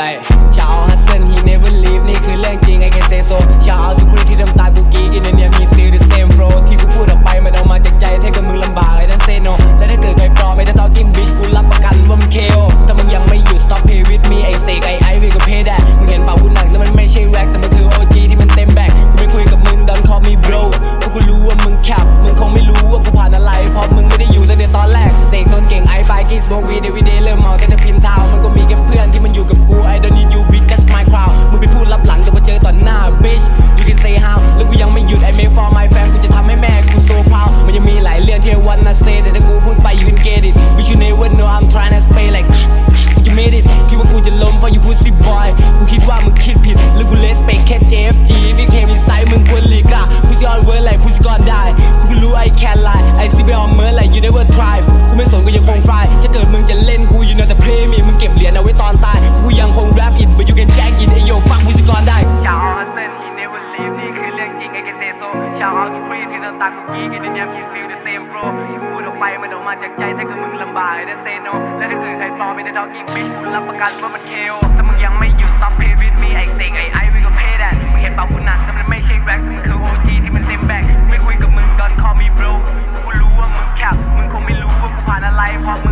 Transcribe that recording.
like ชาวฮัสเซน he never leave นี่คือเรื่องจริง กิสโบวีเดวิดเดเริ่มเมาแต่ถ้าพิมพ์เท้ามันก็มีแค่เพื่อนที่มันอยู่กับกู I don't need you bitch that's my crowd มึงไปพูดรับหลังแต่มาเจอต่อหน้า bitch you can say how แล้วกูยังไม่หยุด I make for my fam กูจะทำให้แม่กู so proud มันยังมีหลายเรื่องที่ I wanna say แต่ถ้ากูพูดไป you can get it but you never know I'm trying to spay like you made it คิดว่ากูจะล้ม for you pussy boy กูคิดว่ามึงคิดผิดหรือกูเลสเปกแค่ JFG พี่เคมีไซส์มึงควรหลีกอะ pussy all word like pussy gone die กูก็รู้ I can't lie I see me on เมื่อ like you never try กูไม่สนกูยังคง fly ถ้าเกิ ดมึงจะเล่นกูอยู่ในแต่เพลมีมึงเก็บเหรียญเอาไว้ตอนตายกูยังคงแรปอินไปยูแกนแจ็คอินไอโยฟังมิวสิกรได้ชาวฮัสเซนอินเนวลีฟนี่คือเรื่องจริงไอแกเซโซชาวอัสครีนที่น้ำตากูกี้กันในเนมยีสติลเดอะเซมโฟล์ที่กูพูดออกไปมันออกมาจากใจถ้าเกิดมึงลำบากไอ้เดนเซโนและถ้าเกิดใครฟลอไปในทอกิ้งบิชกูรับประกันว่ามันเคโอถ้ามึงยังไม่หยุด stop play with me ไอเซงไอไอวิกเพดานมึงเห็นเปล่ากูหนักแต่มันไม่ใช่แร็กมันคือ OG ที่มันเต็มแบกไม่คุยกับมึง don't call me bro กูรู้ว่ามึงแคบมึงคงไม่รู้ว่ากูผ่านอะไรเพราะมึง